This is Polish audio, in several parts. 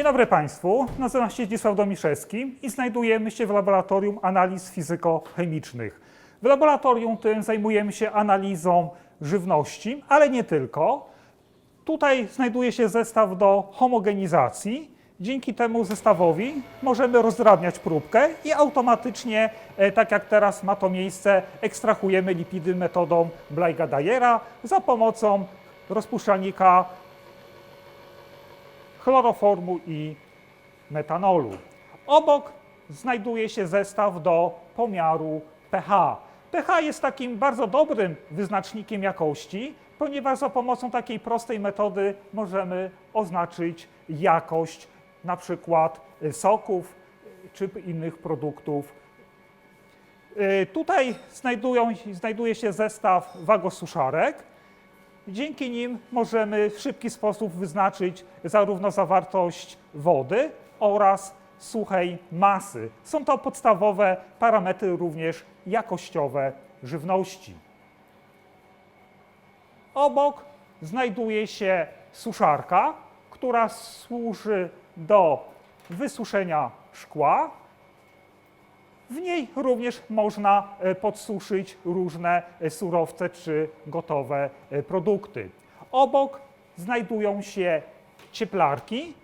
Dzień dobry Państwu, nazywam się Zdzisław Domiszewski i znajdujemy się w Laboratorium Analiz Fizyko-Chemicznych. W laboratorium tym zajmujemy się analizą żywności, ale nie tylko. Tutaj znajduje się zestaw do homogenizacji. Dzięki temu zestawowi możemy rozdrabniać próbkę i automatycznie, e, tak jak teraz ma to miejsce, ekstrahujemy lipidy metodą Blaiga-Dayera za pomocą rozpuszczalnika chloroformu i metanolu. Obok znajduje się zestaw do pomiaru pH. pH jest takim bardzo dobrym wyznacznikiem jakości, ponieważ za pomocą takiej prostej metody możemy oznaczyć jakość na przykład soków czy innych produktów. Y, Tutaj znajdują, znajduje się zestaw wagosuszarek. Dzięki nim możemy w szybki sposób wyznaczyć zarówno zawartość wody oraz suchej masy. Są to podstawowe parametry również jakościowe żywności. Obok znajduje się suszarka, która służy do wysuszenia szkła. W niej również można e, podsuszyć różne e, surowce czy gotowe e, produkty. Obok znajdują się cieplarki.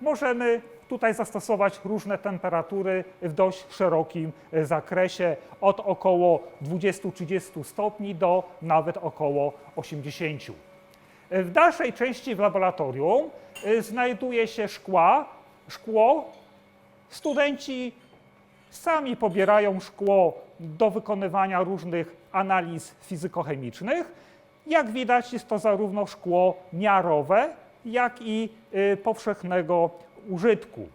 Możemy tutaj zastosować różne temperatury w dość szerokim zakresie, od około 20-30 stopni do nawet około 80. E, W dalszej części w laboratorium znajduje się szkła, szkło. Studenci sami pobierają szkło do wykonywania różnych analiz fizykochemicznych. Jak widać, jest to zarówno szkło miarowe, jak i y, powszechnego użytku.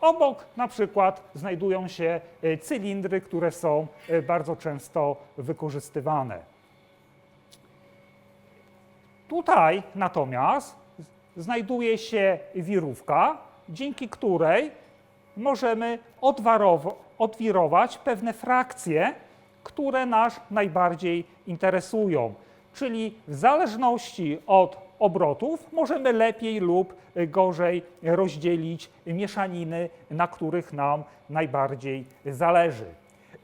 Obok na przykład znajdują się y, cylindry, które są y, bardzo często wykorzystywane. Tutaj natomiast znajduje się wirówka, dzięki której możemy odwarowo- odwirować pewne frakcje, które nas najbardziej interesują. Czyli w zależności od obrotów możemy lepiej lub gorzej rozdzielić mieszaniny, na których nam najbardziej zależy.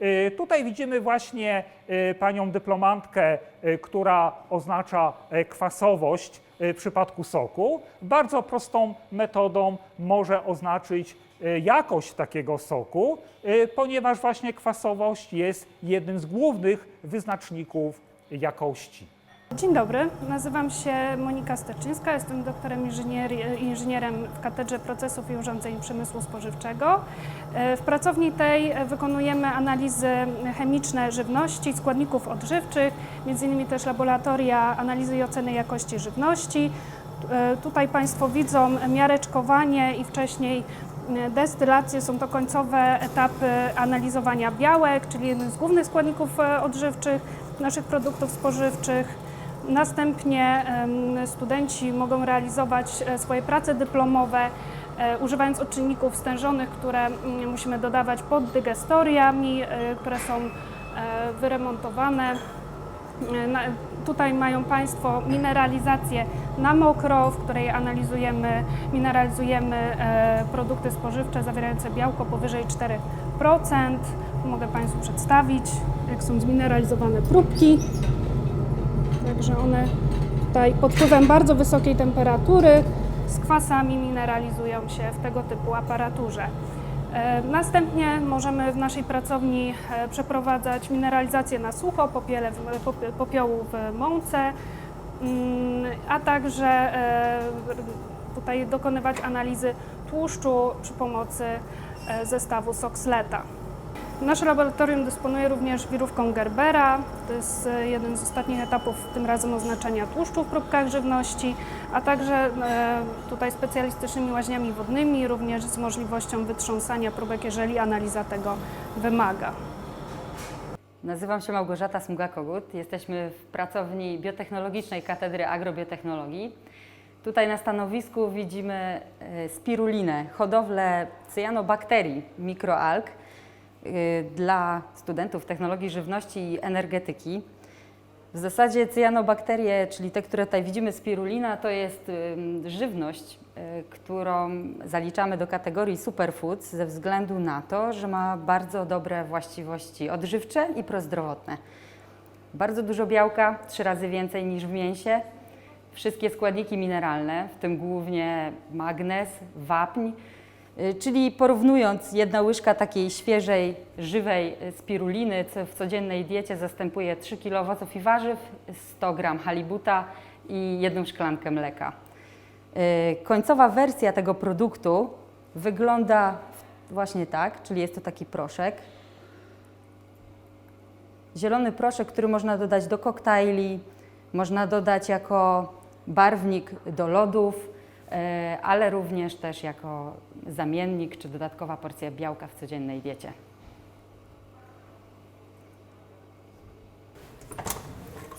Y, Tutaj widzimy właśnie y, panią dyplomantkę, y, która oznacza kwasowość w przypadku soku. Bardzo prostą metodą może oznaczyć jakość takiego soku, ponieważ właśnie kwasowość jest jednym z głównych wyznaczników jakości. Dzień dobry, nazywam się Monika Steczyńska, jestem doktorem inżynier- inżynierem w Katedrze Procesów i Urządzeń Przemysłu Spożywczego. E, W pracowni tej wykonujemy analizy chemiczne żywności, składników odżywczych, innymi też laboratoria analizy i oceny jakości żywności. E, Tutaj Państwo widzą miareczkowanie i wcześniej e, destylację. Są to końcowe etapy analizowania białek, czyli jeden z głównych składników odżywczych naszych produktów spożywczych. Następnie studenci mogą realizować e, swoje prace dyplomowe e, używając odczynników stężonych, które mm, musimy dodawać pod dygestoriami, e, które są wyremontowane. Tutaj mają Państwo mineralizację na mokro, w której analizujemy, mineralizujemy produkty spożywcze zawierające białko powyżej 4%. Mogę Państwu przedstawić, jak są zmineralizowane próbki. Także one tutaj pod wpływem bardzo wysokiej temperatury z kwasami mineralizują się w tego typu aparaturze. E, Następnie możemy w naszej pracowni e, przeprowadzać mineralizację na sucho, popiele popie- popiołu w mące, mm, a także e, tutaj dokonywać analizy tłuszczu przy pomocy e, zestawu Soxleta. Nasze laboratorium dysponuje również wirówką Gerbera. To jest e, jeden z ostatnich etapów, tym razem oznaczenia tłuszczu w próbkach żywności, a także e, tutaj specjalistycznymi łaźniami wodnymi, również z możliwością wytrząsania próbek, jeżeli analiza tego wymaga. Nazywam się Małgorzata Smuga-Kogut. Jesteśmy w pracowni biotechnologicznej Katedry Agrobiotechnologii. Tutaj na stanowisku widzimy e, spirulinę, hodowlę cyjanobakterii, mikroalg dla studentów technologii żywności i energetyki. W zasadzie cyjanobakterie, czyli te, które tutaj widzimy, spirulina, to jest żywność, y, którą zaliczamy do kategorii superfoods ze względu na to, że ma bardzo dobre właściwości odżywcze i prozdrowotne. Bardzo dużo białka, trzy razy więcej niż w mięsie. Wszystkie składniki mineralne, w tym głównie magnez, wapń, y, czyli porównując jedna łyżka takiej świeżej, żywej y, spiruliny co w codziennej diecie zastępuje 3 kg owoców i warzyw, 100 g halibuta i jedną szklankę mleka. Y, Końcowa wersja tego produktu wygląda właśnie tak, czyli jest to taki proszek, Zielony proszek, który można dodać do koktajli, można dodać jako barwnik do lodów, ale również też jako zamiennik czy dodatkowa porcja białka w codziennej diecie.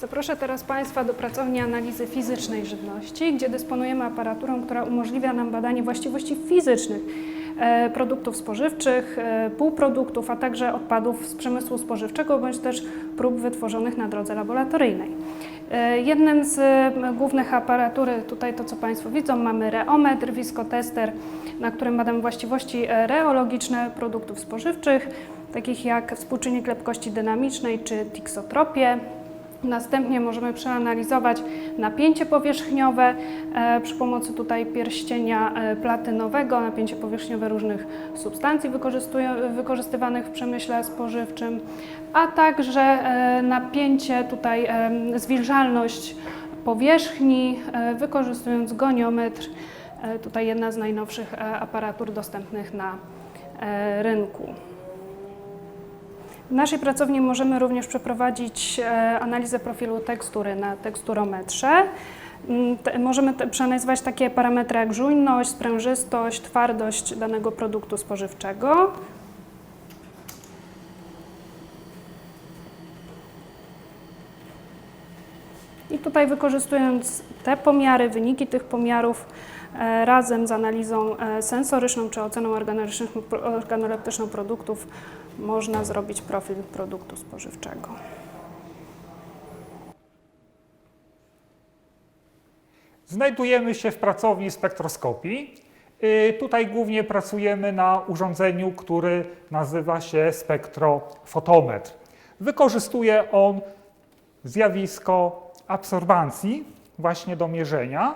Zaproszę teraz Państwa do pracowni analizy fizycznej żywności, gdzie dysponujemy aparaturą, która umożliwia nam badanie właściwości fizycznych e, produktów spożywczych, e, półproduktów, a także odpadów z przemysłu spożywczego bądź też prób wytworzonych na drodze laboratoryjnej. E, Jednym z głównych aparatury, tutaj to co Państwo widzą, mamy reometr, wiskotester, na którym badamy właściwości e, reologiczne produktów spożywczych, takich jak współczynnik lepkości dynamicznej czy tiksotropię. Następnie możemy przeanalizować napięcie powierzchniowe e, przy pomocy tutaj pierścienia e, platynowego, napięcie powierzchniowe różnych substancji wykorzystywanych w przemyśle spożywczym, a także e, napięcie tutaj, zwilżalność powierzchni, wykorzystując goniometr, tutaj jedna z najnowszych aparatur dostępnych na rynku. W naszej pracowni możemy również przeprowadzić e, analizę profilu tekstury na teksturometrze. Mm, Możemy przeanalizować takie parametry jak żujność, sprężystość, twardość danego produktu spożywczego. I tutaj wykorzystując te pomiary, wyniki tych pomiarów e, razem z analizą e, sensoryczną czy oceną organoleptyczną produktów można zrobić profil produktu spożywczego. Znajdujemy się w pracowni spektroskopii. Y, Tutaj głównie pracujemy na urządzeniu, który nazywa się spektrofotometr. Wykorzystuje on zjawisko absorbancji właśnie do mierzenia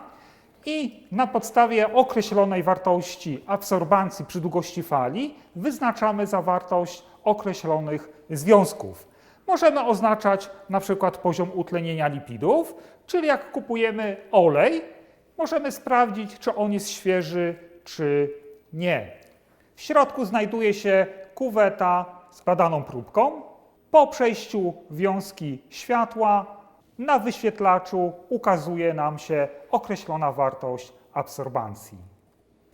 i na podstawie określonej wartości absorbancji przy długości fali wyznaczamy zawartość określonych związków. Możemy oznaczać na przykład poziom utlenienia lipidów, czyli jak kupujemy olej, możemy sprawdzić, czy on jest świeży, czy nie. W środku znajduje się kuweta z badaną próbką. Po przejściu wiązki światła na wyświetlaczu ukazuje nam się określona wartość absorbancji.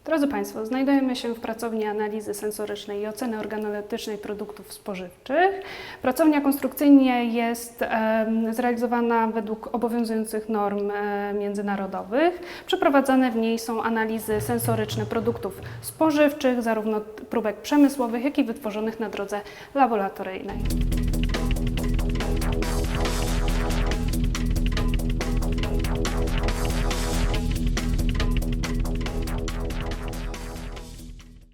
Drodzy Państwo, znajdujemy się w pracowni analizy sensorycznej i oceny organoleptycznej produktów spożywczych. Pracownia konstrukcyjnie jest zrealizowana według obowiązujących norm e, międzynarodowych. Przeprowadzane w niej są analizy sensoryczne produktów spożywczych, zarówno próbek przemysłowych, jak i wytworzonych na drodze laboratoryjnej.